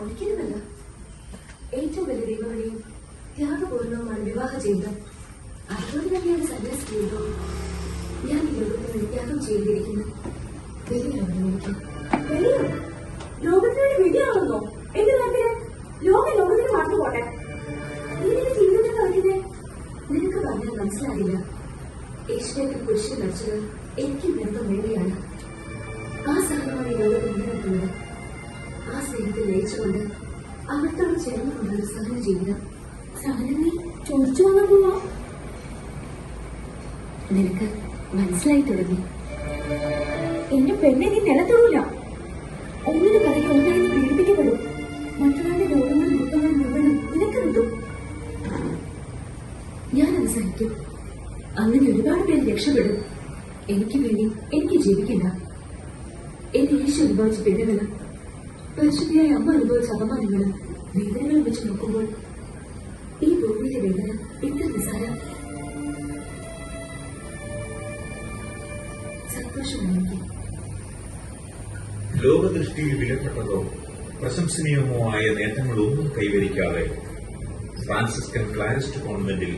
ഒരിക്കലുമല്ല. ഏറ്റവും വലിയ ദൈവവഴിയും ത്യാഗപൂർണവുമാണ് വിവാഹ ജീവിതം അതുകൊണ്ട് തന്നെയാണ് സന്യാസി ജീവിതം ഞാൻ ഈ ലോകത്തിന് വേണ്ടി ത്യാഗം ചെയ്തിരിക്കുന്നു വെളിയാണ് എനിക്ക് വെളിയോ വിധിയാണെന്നോ എന്ത് കാര്യത്തിന് ലോക ലോകത്തിന് മറന്നു പോട്ടെ. നിന്റെ ജീവിതത്തെ പറഞ്ഞത് നിനക്ക് പറഞ്ഞാൽ മനസ്സിലാകില്ല. യേശുവിന്റെ പുരുഷൻ മരിച്ചത് എനിക്ക് ബന്ധം വേണ്ടിയാണ് ആ സഹനമാണ് ഈ ലോകത്തിൽ നിലനിർത്തുന്നത് ആ സ്നേഹത്തിൽ ലയിച്ചുകൊണ്ട് അവിടത്തോട് ചേർന്നുകൊണ്ടൊരു സഹന ജീവിതം സഹനനെ ചോദിച്ചു വാങ്ങാൻ നിനക്ക് മനസ്സിലായി തുടങ്ങി. എന്റെ പെണ്ണെ നീ നിലത്തൊടൂല. ഒന്നിനു പിറകെ ഒന്നായി പീഡിപ്പിക്കപ്പെടും. മറ്റൊരാളുടെ രോഗങ്ങളും ദുഃഖങ്ങളും മുഴുവനും നിനക്ക് കിട്ടും. ഞാനത് സഹിക്കും അങ്ങനെ ഒരുപാട് പേര് രക്ഷപ്പെടും. എനിക്ക് വേണ്ടി എനിക്ക് ജീവിക്കണ്ട. എന്റെ ഈശോ പിന്നെ പീഡകളും പരിശുദ്ധിയായ അമ്മ അനുഭവിച്ച അപമാനങ്ങളും വേദനകളും വെച്ച് നോക്കുമ്പോൾ ഈ ഭൂമിയിലെ വേദന എത്ര നിസാര ലോകദൃഷ്ടിയിൽ വിലപ്പെട്ടതോ പ്രശംസനീയമോ ആയ നേട്ടങ്ങളൊന്നും കൈവരിക്കാതെ ഫ്രാൻസിസ്കൻ ക്ലാരിസ്റ്റ് കോൺവെന്റിൽ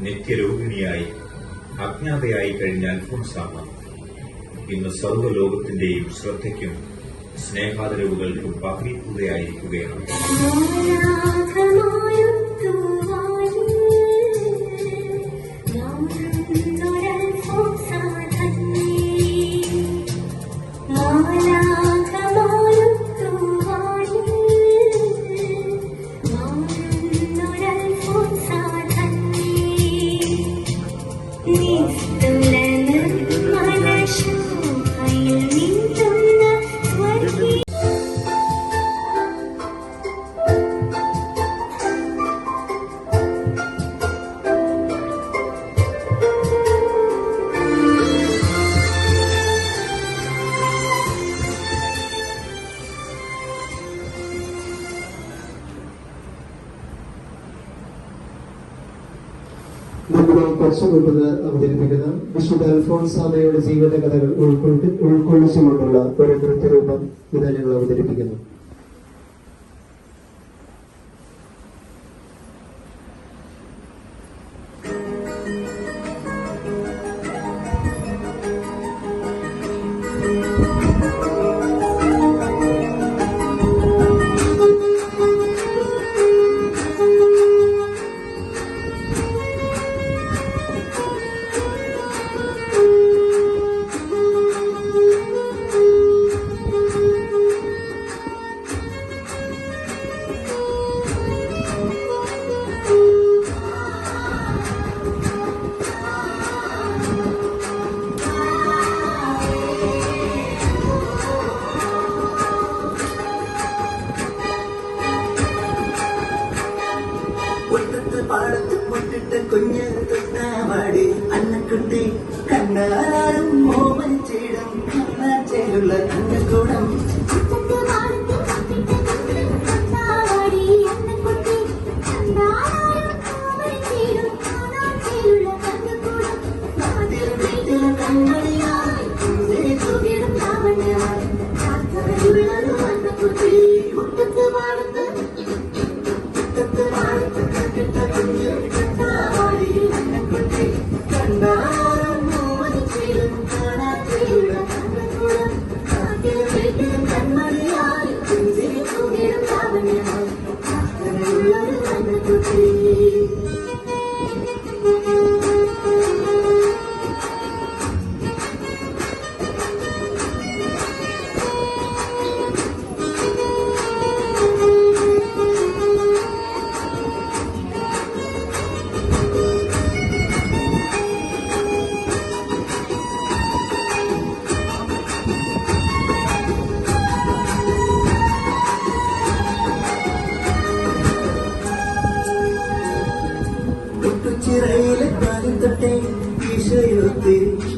നിത്യരോഹിണിയായി അജ്ഞാതയായി കഴിഞ്ഞ അൽഫോൺസാമ ഇന്ന് സർവലോകത്തിന്റെയും ശ്രദ്ധയ്ക്കും സ്നേഹാദരവുകൾക്കും പകരീപ്പുകയായിരിക്കുകയാണ് നമ്മുടെ കൊച്ചുകുമ്പത് അവതരിപ്പിക്കുന്ന വിശുദ്ധ അൽഫോൺസാമയുടെ ജീവിത കഥകൾ ഉൾക്കൊണ്ട് ഉൾക്കൊള്ളിച്ചുകൊണ്ടുള്ള ഒരു നൃത്യരൂപം ഇത് ഞങ്ങൾ അവതരിപ്പിക്കുന്നു. പാടത്ത് പൊട്ടിട്ട് കുഞ്ഞ് തൊട്ടാവാടി അന്നക്കുട്ടി കണ്ടാലും മോമൻ ചേടും. കാണാൻ ചേരുള്ള കണ്ണക്കൂടം ജയത്തിൽ